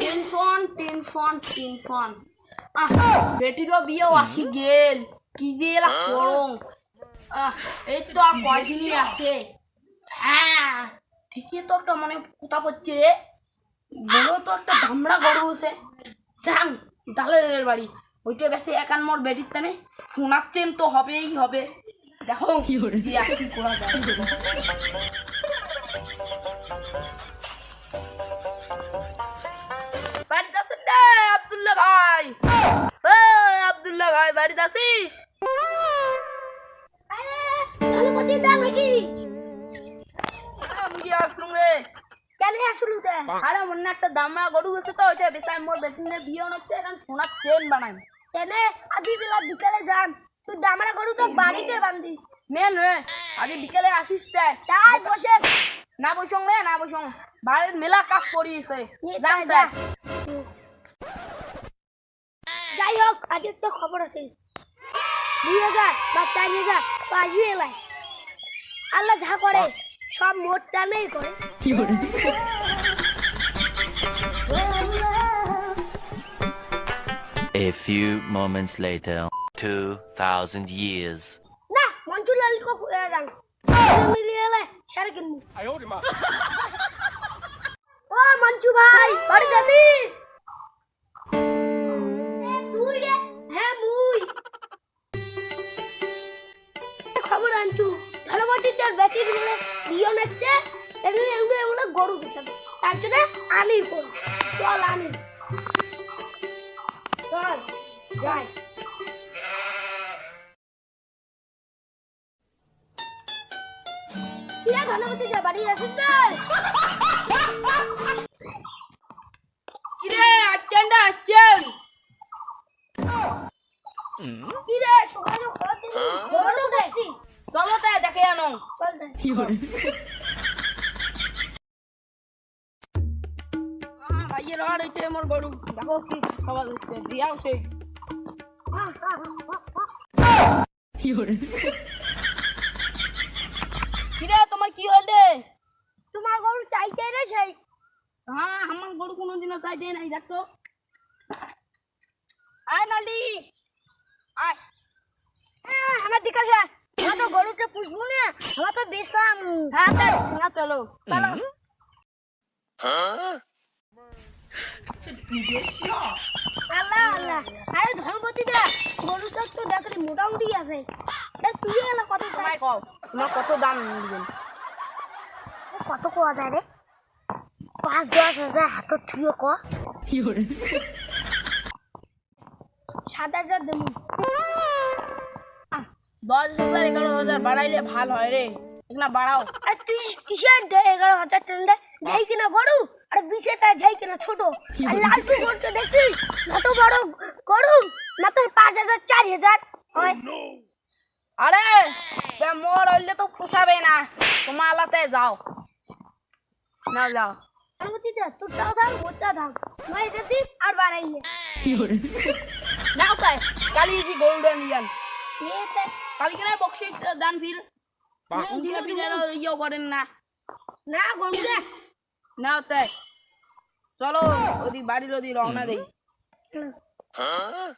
Tension tension tension আহ বেটিরও বিয়েও আসি গেল। কি যে এলা করং আহ এই তো আর কয়দিনই আছে? হ্যাঁ ঠিকই তো একটা মানে কোথা পড়ছে রে। বড় তো একটা ধামড়া গরু আছে যাং ডালের বাড়ি। ওইটা বেশি একান মোর বেটির তানে। শোনাচ্ছেন তো হবেই হবে। দেখো কি করা যায়। গণপতি নাকি? আমি আসলুম রে? কেন আসলু দে আরে মনে একটা দামড়া গরু গেছে তো ওইটা বেচাই মোর বেটিনে বিয়ে হচ্ছে এখন সোনার চেন বানাই। কেন? আদি বেলা বিকালে যান। তুই দামড়া গরু বাড়িতে বান্ধি। নেন রে আজ বিকেলে আসিস তাই তাই বসে। না বসং রে না বসং। বাড়ির মেলা কাজ যাম। যাই হোক আজ একটা খবর আছে। দুই হাজার বা চার হাজার তো আসবি এলাই আল্লাহ যা করে সব মোট টানেই করে। A few moments later, 2,000 years. না মঞ্জুর লাল কো রাং মিলিয়ে এলাই ছেড়ে কিনবো ও মঞ্জু ভাই বাড়ি যাচ্ছিস তুই রে? হ্যাঁ মুই। খবর আনছু। তার বেটি দিলে বিয়ে নেছে এগুলো এগুলো এগুলো গরু দিছে তার জন্য আনি কর চল আনি চল যাই। কিরা ধনপতি যা বাড়ি আসিস তো কিরে আচ্ছেন আচ্ছেন কিরে দিলি গরু দেখছি। তাই দেখে আনো। দেখ ভাইয়ের আর এটা মোর গরু। দেখো কি সবাই হচ্ছে দিয়াও সে কিরে তোমার কি হল তোমার গরু চাইতে রে সেই। হ্যাঁ আমার গরু কোনোদিনও দেয় নাই দেখতো আয় নালি আয়। হ্যাঁ, আমার দিকে আমার তো গরুটা পুষবো না আমার তো বেসাম। না চলো। চলো আল্লাহ আল্লাহ। আরে ধর্মপতি গরুটা তো দেখলি মোটামুটি আছে। তুই এলা কত তোমায় কও তোমার কত দাম দিবেন? কত কোয়া যায় রে? পাঁচ দশ হাজার হাতত থুয়ে ক। সাত হাজার দেবো। দশ হাজার এগারো হাজার বাড়াইলে ভালো হয় রে। এগুলা বাড়াও। আর তুই কিসের দে এগারো হাজার টাকা যাই কিনা বড় আর বিশে তা যাই কিনা ছোট। আর লালটু বড় গরু মাত্র পাঁচ হাজার চার হাজার হয়। আরে মোর হইলে তো পোষাবে না। তোমার আলাতে যাও। না যাও। অনুমতি দে তোরটাও দাম ওরটাও দাম নয় যদি আর নাও তাই। কালি কালকে না বক্সি দান ফির। উনকে ফিরে ইয়ে করেন না। না তাই চলো ওদি বাড়ির ওদি রওনা দেই। হুম।